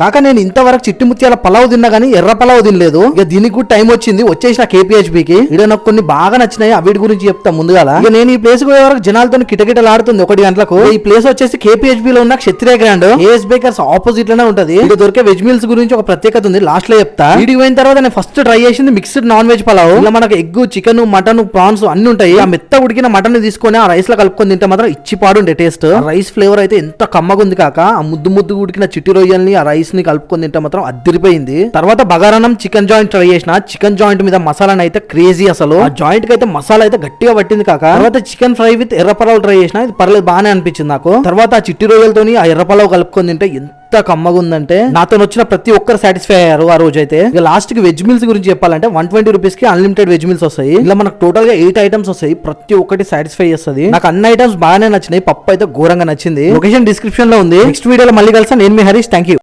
కాక నేను ఇంతవరకు చిట్టి ముత్యాల పలావ్ తిన్నా గానీ ఎర్ర పలావ్ తినలేదు. ఇక దీనికి కూడా టైం వచ్చింది. వచ్చేసిన కేపీహెచ్బి కి ఇక్కడ నాకు కొన్ని బాగా నచ్చినాయి. ఆ వీటి గురించి చెప్తా ముందుగా ఇక నేను ఈ ప్లేస్ పోయే వరకు జనాలతో కిటకిటలాడుతుంది ఒకటి గంటలకు. ఈ ప్లేస్ వచ్చేసి కేపీహెచ్బి లో ఉన్న క్షత్రియ గ్రాండ్ ఏఎస్ బేకర్స్ ఆపోజిట్లోనే ఉంటది. ఇక్కడ దొరికే వెజ్ మీల్స్ గురించి ఒక ప్రత్యేకత ఉంది. లాస్ట్లో చెప్తా. వీడికి పోయిన తర్వాత నేను ఫస్ట్ ట్రై చేసింది మిక్స్డ్ నాన్ వెజ్ పలావ్. ఇలా మనకు ఎగ్ చికెన్ మటన్ ప్రాన్స్ అన్ని ఉంటాయి. ఆ మెత్త ఉడికిన మటన్ తీసుకొని ఆ రైస్లో కలుపుకొని తింటే మాత్రం ఇచ్చి పాడుండే టేస్ట్ రైస్ ఫ్లేవర్ అయితే ఎంత కమ్మగా ఉంది కాక ఆ ముద్దు ముద్దు ఉడికిన చిట్టి రొయ్యల్ని ఆ రైస్ ని కలుపుకొని తింటే మాత్రం అద్దరిపోయింది. తర్వాత బగారానం చికెన్ జాయింట్ ట్రై చేసిన. చికెన్ జాయింట్ మీద మసాలా అయితే క్రేజీ అసలు. ఆ జాయింట్కి అయితే మసాలా అయితే గట్టిగా పట్టింది కాక. తర్వాత చికెన్ ఫ్రై విత్ ఎర్ర ట్రై చేసిన. ఇది పర్లేదు బాగానే అనిపించింది నాకు. తర్వాత ఆ చిట్టి రోజులతో ఆ ఎర్ర కలుపుకొని తింటే ఎంత కమ్మగా ఉందంటే. నాతో వచ్చిన ప్రతి ఒక్కరు సాటిస్ఫై అయ్యారు ఆ రోజు అయితే ఇక లాస్ట్కి వెజ్ మీల్స్ గురించి చెప్పాలంటే వన్ ట్వంటీ రూపీస్కి అన్లిమిటెడ్ వెజ్ మీల్స్ వస్తాయి. ఇలా మనకు టోటల్గా ఎయిట్ ఐటమ్స్ వస్తాయి. ప్రతి ఒక్కటి సాటిస్ఫై చేస్తుంది. నాకు అన్ని ఐటమ్స్ బాగానే నచ్చినాయి. పప్పు అయితే ఘోరంగా నచ్చింది. లొకేషన్ డిస్క్రిప్షన్లో ఉంది. నెక్స్ట్ వీడియోలో మళ్ళీ కలిసా నేను మీ హరీష్. Thank you